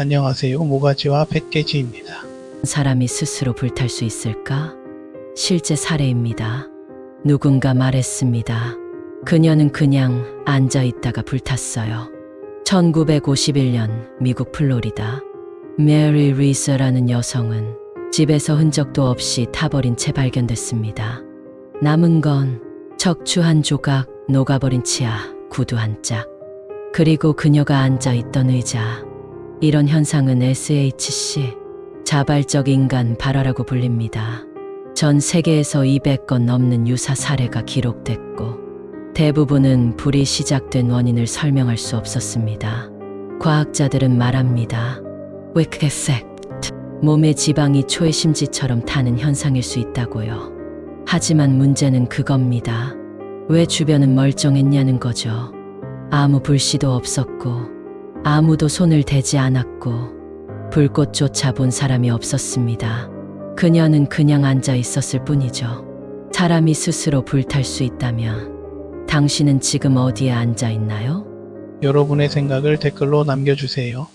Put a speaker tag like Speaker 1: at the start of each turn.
Speaker 1: 안녕하세요. 모가지와 펫돼지입니다.
Speaker 2: 사람이 스스로 불탈 수 있을까? 실제 사례입니다. 누군가 말했습니다. 그녀는 그냥 앉아 있다가 불탔어요. 1951년 미국 플로리다. 메리 리스라는 여성은 집에서 흔적도 없이 타버린 채 발견됐습니다. 남은 건 척추 한 조각, 녹아버린 치아, 구두 한 짝, 그리고 그녀가 앉아 있던 의자. 이런 현상은 SHC, 자발적 인간 발화라고 불립니다. 전 세계에서 200건 넘는 유사 사례가 기록됐고, 대부분은 불이 시작된 원인을 설명할 수 없었습니다. 과학자들은 말합니다. 웨크 에펙트. 몸의 지방이 초의 심지처럼 타는 현상일 수 있다고요. 하지만 문제는 그겁니다. 왜 주변은 멀쩡했냐는 거죠. 아무 불씨도 없었고, 아무도 손을 대지 않았고, 불꽃조차 본 사람이 없었습니다. 그녀는 그냥 앉아 있었을 뿐이죠. 사람이 스스로 불탈 수 있다면, 당신은 지금 어디에 앉아 있나요?
Speaker 1: 여러분의 생각을 댓글로 남겨주세요.